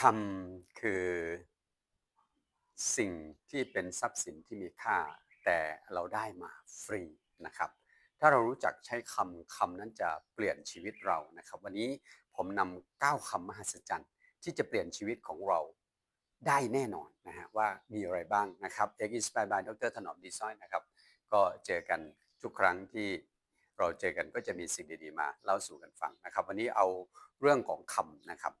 คำคือสิ่งที่เป็นทรัพย์สินที่มีค่า แต่เราได้มาฟรีนะครับ ถ้าเรารู้จักใช้คำคำนั้นจะเปลี่ยนชีวิตเรานะครับ วันนี้ผมนำ9คำมหัศจรรย์ที่จะเปลี่ยนชีวิตของเราได้แน่นอนนะฮะว่ามีอะไรบ้างนะครับเอกอินสปายบายดรถนอมดีซอยนะครับ ก็เจอกันทุกครั้งที่เราเจอกันก็จะมีสิ่งดีๆมาเล่าสู่กันฟังนะครับ วันนี้เอาเรื่องของคำนะครับ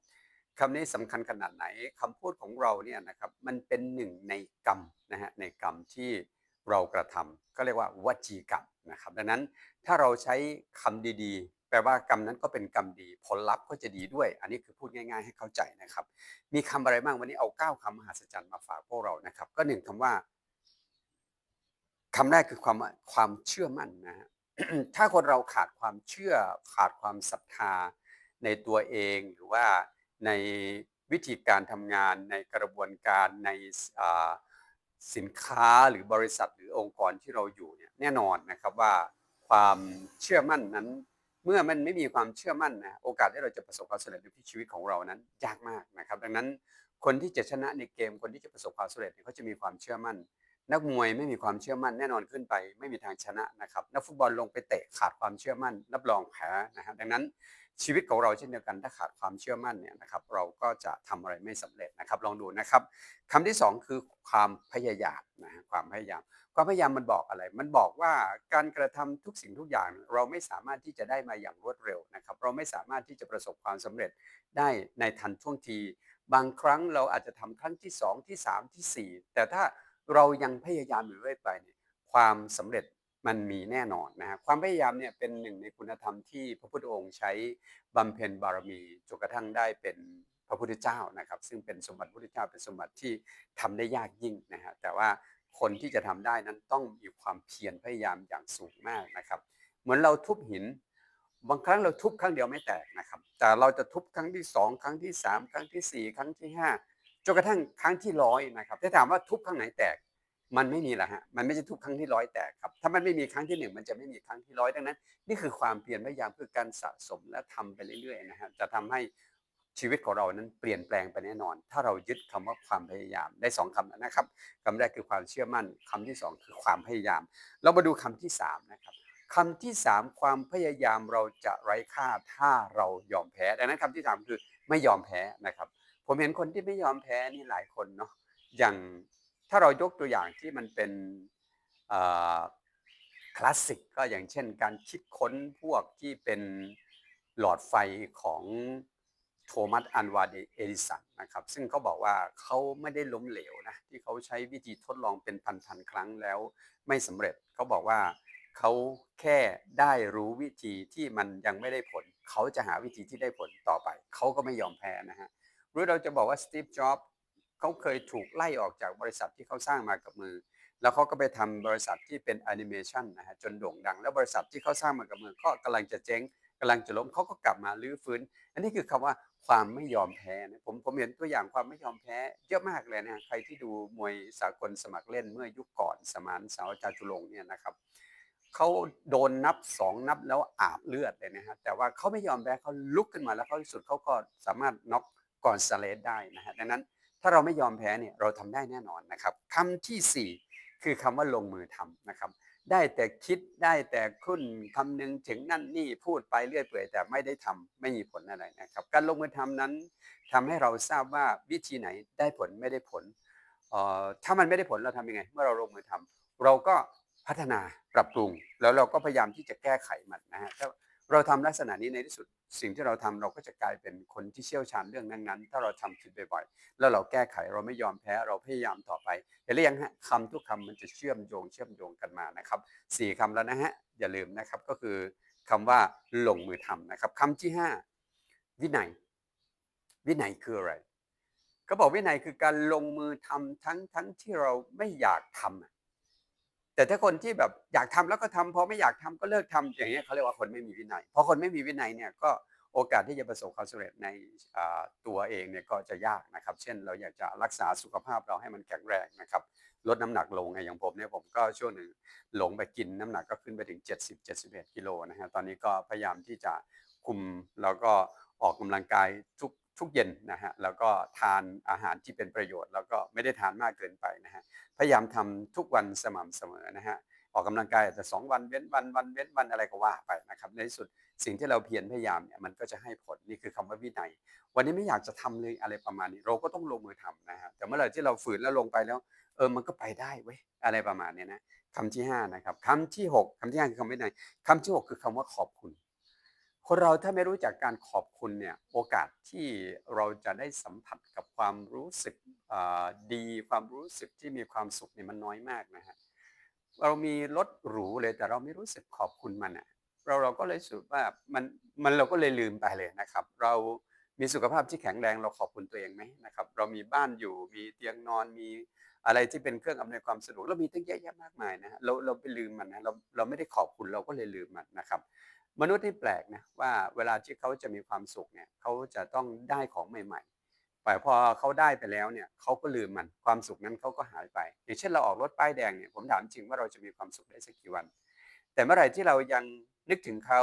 คำนี้สำคัญขนาดไหนคำพูดของเราเนี่ยนะครับมันเป็นหนึ่งในกรรมนะฮะในกรรมที่เรากระทำก็เรียกว่าวจีกรรมนะครับดังนั้นถ้าเราใช้คำดีๆ แปลว่ากรรมนั้นก็เป็นกรรมดี ผลลัพธ์ก็จะดีด้วย อันนี้คือพูดง่าย ๆ ให้เข้าใจนะครับ มีคำอะไรบ้างวันนี้เอา9คำมหัศจรรย์มาฝากพวกเรานะครับ ก็หนึ่งคำว่าคำแรกคือความความเชื่อมั่นนะฮะถ้าคนเราขาดความเชื่อขาดความศรัทธาในตัวเองหรือว่า ในวิธีการทำงานในกระบวนการในสินค้าหรือบริษัทหรือองค์กรที่เราอยู่เนี่ยแน่นอนนะครับว่าความเชื่อมั่นนั้น เมื่อมันไม่มีความเชื่อมั่นนะโอกาสที่เราจะประสบความสำเร็จในชีวิตของเรานั้นยากมากนะครับ ดังนั้นคนที่จะชนะในเกมคนที่จะประสบความสำเร็จเขาจะมีความเชื่อมั่น นักมวยไม่มีความเชื่อมั่นแน่นอนขึ้นไป ไม่มีทางชนะนะครับนักฟุตบอลลงไปเตะขาดความเชื่อมั่นรับรองแพ้นะครับดังนั้น ชีวิตของเราเช่นเดียวกันถ้าขาดความเชื่อมั่นเนี่ยนะครับเราก็จะทำอะไรไม่สำเร็จนะครับ ลองดูนะครับคำที่สองคือความพยายามนะความพยายามความพยายามมันบอกอะไร มันบอกว่าการกระทำทุกสิ่งทุกอย่าง เราไม่สามารถที่จะได้มาอย่างรวดเร็วนะครับ เราไม่สามารถที่จะประสบความสำเร็จได้ในทันท่วงที บางครั้งเราอาจจะทำครั้งที่สองที่สามที่สี่แต่ถ้าเรายังพยายามอยู่เรื่อยไปเนี่ยความสำเร็จ มันมีแน่นอนนะฮะความพยายามเนี่ยเป็นหนึ่งในคุณธรรมที่พระพุทธองค์ใช้บำเพ็ญบารมีจนกระทั่งได้เป็นพระพุทธเจ้านะครับ ซึ่งเป็นสมบัติพระพุทธเจ้าเป็นสมบัติที่ทำได้ยากยิ่งนะฮะแต่ว่าคนที่จะทำได้นั้นต้องมีความเพียรพยายามอย่างสูงมากนะครับ เหมือนเราทุบหิน บางครั้งเราทุบครั้งเดียวไม่แตกนะครับ แต่เราจะทุบครั้งที่สองครั้งที่สามครั้งที่สี่ครั้งที่ห้าจนกระทั่งครั้งที่ร้อยนะครับถ้าถามว่าทุบครั้งไหนแตก มันไม่มีละฮะ มันไม่ใช่ทุกครั้งที่ร้อยแตกครับ ถ้ามันไม่มีครั้งที่หนึ่งมันจะไม่มีครั้งที่ร้อยดังนั้น นี่คือความเปลี่ยนพยายามคือการสะสมและทำไปเรื่อยๆนะฮะจะทำให้ชีวิตของเรานั้นเปลี่ยนแปลงไปแน่นอน ถ้าเรายึดคำว่าความพยายามได้สองคำนะครับคำแรกคือความเชื่อมั่นคำที่สองคือความพยายาม เรามาดูคำที่สามนะครับคำที่สามความพยายามเราจะไร้ค่าถ้าเรายอมแพ้ดังนั้นคำที่สามคือไม่ยอมแพ้นะครับ ผมเห็นคนที่ไม่ยอมแพ้นี่หลายคนเนาะอย่าง ถ้าเรายกตัวอย่างที่มันเป็นคลาสสิกก็อย่างเช่นการคิดค้นพวกที่เป็นหลอดไฟของโทมัสอันวาเดเอดิสันนะครับ ซึ่งเขาบอกว่าเขาไม่ได้ล้มเหลวนะที่เขาใช้วิธีทดลองเป็นพันๆครั้งแล้วไม่สำเร็จเขาบอกว่าเขาแค่ได้รู้วิธีที่มันยังไม่ได้ผล เขาจะหาวิธีที่ได้ผลต่อไป เขาก็ไม่ยอมแพ้นะฮะหรือเราจะบอกว่าสตีฟจ็อบ เขาเคยถูกไล่ออกจากบริษัทที่เขาสร้างมากับมือ แล้วเขาก็ไปทำบริษัทที่เป็นแอนิเมชันนะฮะจนโด่งดัง แล้วบริษัทที่เขาสร้างมากับมือก็กำลังจะเจ๊งกำลังจะล้มเขาก็กลับมาลื้อฟื้น อันนี้คือคำว่าความไม่ยอมแพ้นะผมผมเห็นตัวอย่างความไม่ยอมแพ้เยอะมากเลยนะใครที่ดูมวยสากลสมัครเล่นเมื่อยุคก่อนสมานสาวจาจุลงเนี่ยนะครับเขาโดนนับสองนับแล้วอาบเลือดเลยนะฮะแต่ว่าเขาไม่ยอมแพ้เขาลุกขึ้นมาแล้วเขาที่สุดเขาก็สามารถน็อกก่อนสเลสได้นะฮะดังนั้น ถ้าเราไม่ยอมแพ้เนี่ยเราทำได้แน่นอนนะครับคำที่ 4 คือคำว่าลงมือทำนะครับได้แต่คิดได้แต่คุ้นคำนึงถึงนั่นนี่พูดไปเรื่อยเปื่อยแต่ไม่ได้ทำไม่มีผลอะไรนะครับ การลงมือทำนั้นทำให้เราทราบว่าวิธีไหนได้ผลไม่ได้ผลถ้ามันไม่ได้ผลเราทำยังไง เมื่อเราลงมือทำเราก็พัฒนาปรับปรุง แล้วเราก็พยายามที่จะแก้ไขมันนะฮะ เราทำลักษณะนี้ในที่สุด สิ่งที่เราทำเราก็จะกลายเป็นคนที่เชี่ยวชาญเรื่องนั้นๆ ถ้าเราทำผิดบ่อยๆ แล้วเราแก้ไขเราไม่ยอมแพ้เราพยายามต่อไปเห็นหรือยังฮะคำทุกคำมันจะเชื่อมโยงเชื่อมโยงกันมานะครับสี่คำแล้วนะฮะอย่าลืมนะครับก็คือคำว่าลงมือทำนะครับคำที่ห้าวินัย วินัยคืออะไร ก็บอกวินัยคือการลงมือทำทั้งทั้งที่เราไม่อยากทำ แต่ถ้าคนที่แบบอยากทำแล้วก็ทำพอไม่อยากทำก็เลิกทำอย่างเงี้ยเขาเรียกว่าคนไม่มีวินัยพอคนไม่มีวินัยเนี่ยก็โอกาสที่จะประสบความสำเร็จในตัวเองเนี่ยก็จะยากนะครับ เช่น เราอยากจะรักษาสุขภาพเราให้มันแข็งแรงนะครับ ลดน้ำหนักลงอย่างผมเนี่ยผมก็ช่วงหนึ่งหลงไปกินน้ำหนักก็ขึ้นไปถึง 70-71กิโลนะฮะตอนนี้ก็พยายามที่จะคุมแล้วก็ออกกำลังกายทุก ทุกเย็นนะฮะแล้วก็ทานอาหารที่เป็นประโยชน์ แล้วก็ไม่ได้ทานมากเกินไปนะฮะพยายามทำทุกวันสม่ำเสมอนะฮะออกกำลังกายแต่สองวันเว้นวันวันเว้นวันอะไรก็ว่าไปนะครับในที่สุดสิ่งที่เราเพียรพยายามเนี่ยมันก็จะให้ผลนี่คือคำว่าวินัย วันนี้ไม่อยากจะทำเลยอะไรประมาณนี้ เราก็ต้องลงมือทำนะฮะแต่เมื่อไหร่ที่เราฝืนแล้วลงไปแล้วเออมันก็ไปได้เว้ยอะไรประมาณนี้นะคำที่ห้านะครับคำที่หกคำที่ห้าคือคำวินัยคำที่หกคือคำว่าขอบคุณ คนเราถ้าไม่รู้จักการขอบคุณเนี่ยโอกาสที่เราจะได้สัมผัสกับความรู้สึกดี ความรู้สึกที่มีความสุขเนี่ยมันน้อยมากนะฮะเรามีรถหรูเลยแต่เราไม่รู้สึกขอบคุณมันอะเราเราก็เลยสึกว่ามันมันเราก็เลยลืมไปเลยนะครับ เรามีสุขภาพที่แข็งแรงเราขอบคุณตัวเองไหมนะครับ เรามีบ้านอยู่มีเตียงนอนมีอะไรที่เป็นเครื่องอำนวยความสะดวกเรามีตั้งเยอะแยะมากมายนะเราเราไปลืมมันนะเราเราไม่ได้ขอบคุณเราก็เลยลืมมันนะครับ มนุษย์ที่แปลกนะว่าเวลาที่เขาจะมีความสุขเนี่ยเขาจะต้องได้ของใหม่ๆแต่พอเขาได้ไปแล้วเนี่ยเขาก็ลืมมันความสุขนั้นเขาก็หายไป อย่างเช่นเราออกรถป้ายแดงเนี่ยผมถามจริงว่าเราจะมีความสุขได้สักกี่วัน แต่เมื่อไหร่ที่เรายังนึกถึงเขา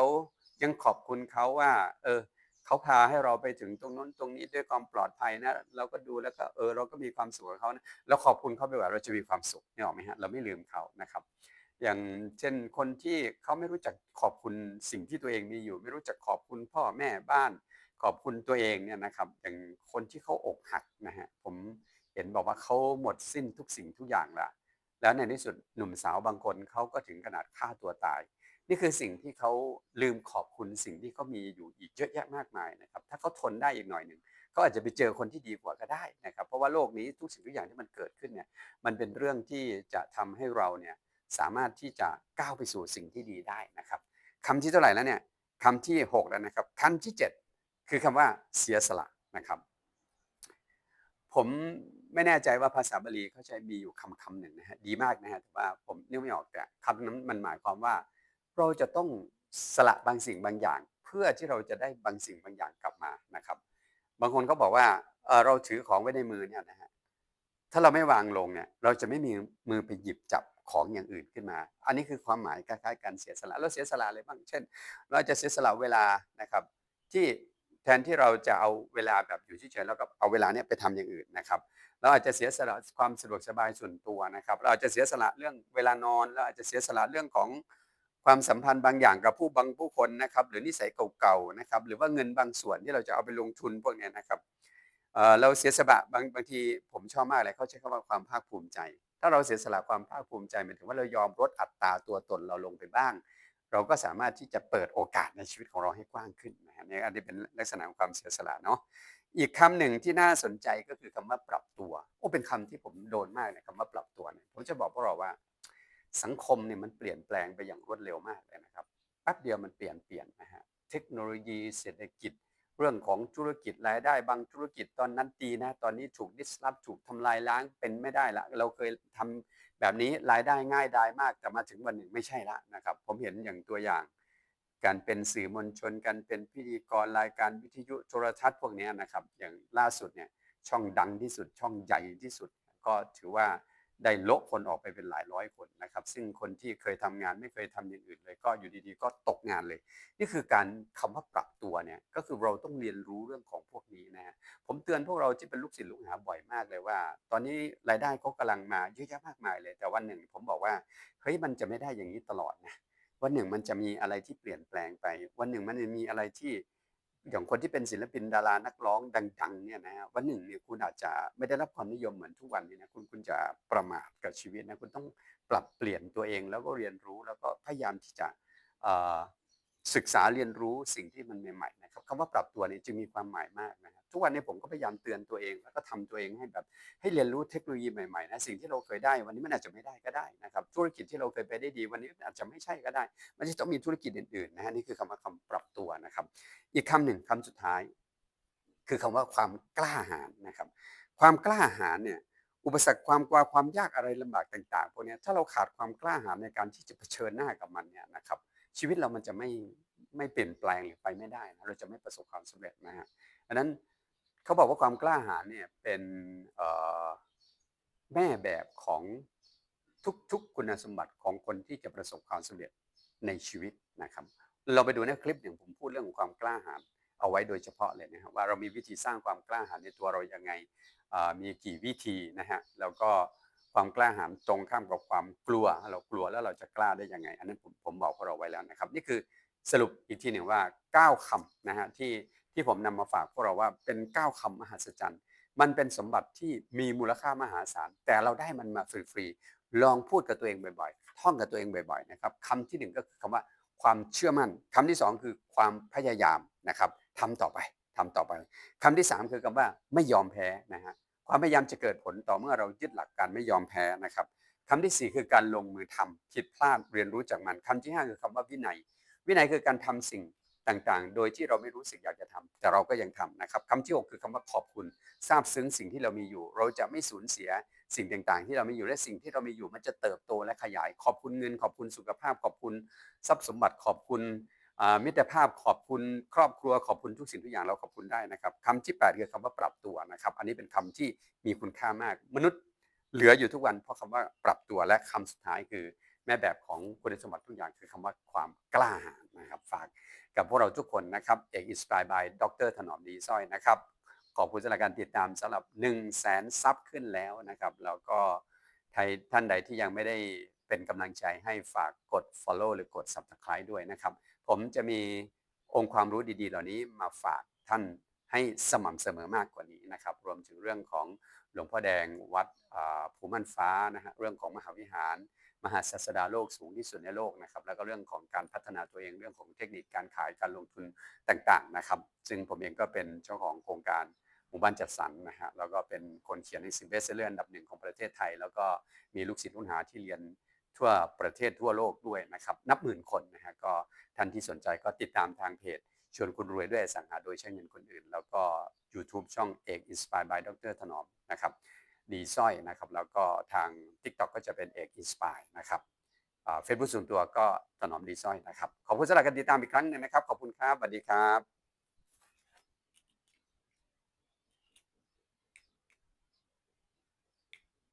ยังขอบคุณเขาว่า เออเขาพาให้เราไปถึงตรงนั้นตรงนี้ด้วยความปลอดภัยนะเราก็ดูแล้วก็เออเราก็มีความสุขกับเขานะแล้วขอบคุณเขาไปว่าเราจะมีความสุขนี่ออกไหมฮะเราไม่ลืมเขานะครับ อย่างเช่นคนที่เขาไม่รู้จักขอบคุณสิ่งที่ตัวเองมีอยู่ ไม่รู้จักขอบคุณพ่อแม่บ้าน ขอบคุณตัวเองเนี่ยนะครับ อย่างคนที่เขาอกหักนะฮะผมเห็นบอกว่าเขาหมดสิ้นทุกสิ่งทุกอย่างละแล้วในที่สุดหนุ่มสาวบางคนเขาก็ถึงขนาดฆ่าตัวตาย นี่คือสิ่งที่เขาลืมขอบคุณสิ่งที่เขามีอยู่อีกเยอะแยะมากมายนะครับ ถ้าเขาทนได้อีกหน่อยหนึ่งเขาอาจจะไปเจอคนที่ดีกว่าก็ได้นะครับ เพราะว่าโลกนี้ทุกสิ่งทุกอย่างที่มันเกิดขึ้นเนี่ยมันเป็นเรื่องที่จะทำให้เราเนี่ย สามารถที่จะก้าวไปสู่สิ่งที่ดีได้นะครับคำที่เท่าไหร่แล้วเนี่ยคำที่ 6 แล้วนะครับคำที่ 7 คือคำว่าเสียสละนะครับ ผมไม่แน่ใจว่าภาษาบาลีเขาใช้มีอยู่คำคำหนึ่งนะฮะดีมากนะฮะแต่ว่าผมนึกไม่ออกแต่คำนั้นมันหมายความว่า เราจะต้องสละบางสิ่งบางอย่าง เพื่อที่เราจะได้บางสิ่งบางอย่างกลับมานะครับ บางคนก็บอกว่าเเราถือของไว้ในมือเนี่ยนะฮะถ้าเราไม่วางลงเนี่ยเราจะไม่มีมือไปหยิบจับ ของอย่างอื่นขึ้นมา อันนี้คือความหมายคล้ายๆ การเสียสละเราเสียสละอะไรบ้าง เช่น เราจะเสียสละเวลานะครับ ที่แทนที่เราจะเอาเวลาแบบอยู่เฉยๆแล้วก็เอาเวลาเนี้ยไปทำอย่างอื่นนะครับ เราอาจจะเสียสละความสะดวกสบายส่วนตัวนะครับ เราอาจจะเสียสละเรื่องเวลานอน เราอาจจะเสียสละเรื่องของความสัมพันธ์บางอย่างกับผู้บางผู้คนนะครับ หรือนิสัยเก่าๆนะครับ หรือว่าเงินบางส่วนที่เราจะเอาไปลงทุนพวกนี้นะครับเราเสียสละบางบางทีผมชอบมากเลยเขาใช้คำว่าความภาคภูมิใจ ถ้าเราเสียสละความภาคภูมิใจหมายถึงว่าเรายอมลดอัตราตัวตนเราลงไปบ้าง เราก็สามารถที่จะเปิดโอกาสในชีวิตของเราให้กว้างขึ้นนะฮะนี่อันนี้เป็นลักษณะของความเสียสละเนาะอีกคำหนึ่งที่น่าสนใจก็คือคำว่าปรับตัวโอ้เป็นคำที่ผมโดนมากเลยคำว่าปรับตัวเนี่ยผมจะบอกพวกเราว่า สังคมเนี่ยมันเปลี่ยนแปลงไปอย่างรวดเร็วมากเลยนะครับแป๊บเดียวมันเปลี่ยนเปลี่ยนนะฮะเทคโนโลยีเศรษฐกิจ เรื่องของธุรกิจรายได้บางธุรกิจตอนนั้นดีนะ ตอนนี้ถูกดิสลอฟถูกทำลายล้างเป็นไม่ได้ละ เราเคยทำแบบนี้รายได้ง่ายได้มาก แต่มาถึงวันหนึ่งไม่ใช่ละนะครับ ผมเห็นอย่างตัวอย่าง การเป็นสื่อมวลชนการเป็นพิธีกรรายการวิทยุโทรทัศน์พวกนี้นะครับ อย่างล่าสุดเนี่ยช่องดังที่สุดช่องใหญ่ที่สุด ก็ถือว่า ได้โละคนออกไปเป็นหลายร้อยคนนะครับ ซึ่งคนที่เคยทำงานไม่เคยทำอย่างอื่นเลย ก็อยู่ดีๆ ก็ตกงานเลย นี่คือการคำว่าปรับตัวเนี่ยก็คือเราต้องเรียนรู้เรื่องของพวกนี้นะฮะผมเตือนพวกเราที่เป็นลูกศิษย์ลูกหาบ่อยมากเลยว่า ตอนนี้รายได้เขากำลังมาเยอะแยะมากมายเลย แต่วันหนึ่งผมบอกว่าเฮ้ยมันจะไม่ได้อย่างนี้ตลอดนะวันหนึ่งมันจะมีอะไรที่เปลี่ยนแปลงไป วันหนึ่งมันจะมีอะไรที่ อย่างคนที่เป็นศิลปินดารานักร้องดังๆเนี่ยนะวันหนึ่งเนี่ยคุณอาจจะไม่ได้รับความนิยมเหมือนทุกวันนี้นะคุณคุณจะประมาทกับชีวิตนะคุณต้องปรับเปลี่ยนตัวเองแล้วก็เรียนรู้แล้วก็พยายามที่จะ ศึกษาเรียนรู้สิ่งที่มันใหม่ๆนะครับคำว่าปรับตัวนี่จึงมีความหมายมากนะครับทุกวันนี้ผมก็พยายามเตือนตัวเอง แล้วก็ทำตัวเองให้แบบให้เรียนรู้เทคโนโลยีใหม่ๆนะสิ่งที่เราเคยได้ วันนี้มันอาจจะไม่ได้ก็ได้นะครับธุรกิจที่เราเคยไปได้ดี วันนี้อาจจะไม่ใช่ก็ได้ มันจะต้องมีธุรกิจอื่นๆนะฮะนี่คือคำว่าคำปรับตัวนะครับ อีกคำหนึ่งคำสุดท้าย คือคำว่าความกล้าหาญนะครับ ความกล้าหาญเนี่ยอุปสรรคความกลัวความยากอะไรลำบากต่างๆพวกนี้ถ้าเราขาดความกล้าหาญในการที่จะเผชิญหน้ากับมันเนี่ยนะครับ ชีวิตเรามันจะไม่ไม่เปลี่ยนแปลงหรือไปไม่ได้นะเราจะไม่ประสบความสำเร็จนะฮะอันนั้นเขาบอกว่าความกล้าหาญเนี่ยเป็นแม่แบบของทุกๆคุณสมบัติของคนที่จะประสบความสำเร็จในชีวิตนะครับ เราไปดูในคลิปอย่างผมพูดเรื่องของความกล้าหาญเอาไว้โดยเฉพาะเลยนะครับว่าเรามีวิธีสร้างความกล้าหาญในตัวเราอยังไงมีกี่วิธีนะฮะแล้วก็ ความกล้าหาญตรงข้ามกับความกลัว เรากลัวแล้วเราจะกล้าได้ยังไง อันนั้นผมผมบอกพวกเราไว้แล้วนะครับ นี่คือสรุปอีกทีหนึ่งว่า 9คำนะฮะที่ที่ผมนำมาฝากพวกเราว่าเป็น 9คำมหัศจรรย์ มันเป็นสมบัติที่มีมูลค่ามหาศาล แต่เราได้มันมาฟรีๆลองพูดกับตัวเองบ่อยๆ ท่องกับตัวเองบ่อยๆนะครับคำที่หนึ่งก็คือคำว่าความเชื่อมั่นคำที่สองคือความพยายามนะครับทำต่อไปทำต่อไปคำที่สามคือคำว่าไม่ยอมแพ้นะฮะ ความพยายามจะเกิดผลต่อเมื่อเรายึดหลักการไม่ยอมแพ้นะครับคำที่สี่คือการลงมือทำผิดพลาดเรียนรู้จากมันคำที่ห้าคือคำว่าวินัย วินัยคือการทำสิ่งต่างๆ โดยที่เราไม่รู้สึกอยากจะทำแต่เราก็ยังทำนะครับคำที่หกคือคำว่าขอบคุณซาบซึ้งสิ่งที่เรามีอยู่ เราจะไม่สูญเสียสิ่งต่างๆ ที่เรามีอยู่และสิ่งที่เรามีอยู่มันจะเติบโตและขยาย ขอบคุณเงิน ขอบคุณสุขภาพ ขอบคุณทรัพย์สมบัติขอบคุณ มิตรภาพขอบคุณครอบครัวขอบคุณทุกสิ่งทุกอย่างเราขอบคุณได้นะครับคำที่แปดคือคำว่าปรับตัวนะครับ อันนี้เป็นคำที่มีคุณค่ามาก มนุษย์เหลืออยู่ทุกวัน เพราะคำว่าปรับตัวและคำสุดท้ายคือแม่แบบของคุณสมบัติทุกอย่างคือคำว่าความกล้าหาญนะครับฝากกับพวกเราทุกคนนะครับเอกอินสปายบายดรถนอมดีสร้อยนะครับขอบคุณสำหรับการติดตามสำหรับ1 0 0 0 0แสนซับขึ้นแล้วนะครับแล้วก็ท่านใดที่ยังไม่ได้เป็นกำลังใจให้ฝากกด Follow หรือกด Subscribe ด้วยนะครับ ผมจะมีองค์ความรู้ดี ๆ เหล่านี้มาฝากท่านให้สม่ำเสมอมากกว่านี้นะครับ รวมถึงเรื่องของหลวงพ่อแดงวัดอ่าภูมันฟ้านะฮะเรื่องของมหาวิหาร มหาศาสดาโลกสูงที่สุดในโลกนะครับ แล้วก็เรื่องของการพัฒนาตัวเองเรื่องของเทคนิคการขายการลงทุนต่างๆนะครับ ซึ่งผมเองก็เป็นเจ้าของโครงการหมู่บ้านจัดสรรนะฮะแล้วก็เป็นคนเขียนหนังสือเบสเซอร์อันดับหนึ่งของประเทศไทย แล้วก็มีลูกศิษย์ลูกหาที่เรียน ทั่วประเทศทั่วโลกด้วยนะครับ นับหมื่นคนนะฮะก็ท่านที่สนใจก็ติดตามทางเพจ ชวนคุณรวยด้วยสังหาโดยใช้เงินคนอื่น แล้วก็ YouTube ช่องเอก Inspire by ดรถนอมนะครับดีสร้อยนะครับ แล้วก็ทาง TikTok ก็จะเป็นเอก Inspire นะครับเฟซบุ๊กส่วนตัวก็ถนอมดีสร้อยนะครับ ขอบคุณสำหรับการติดตามอีกครั้งหนึงนะครับ ขอบคุณครับสวัสดีครับ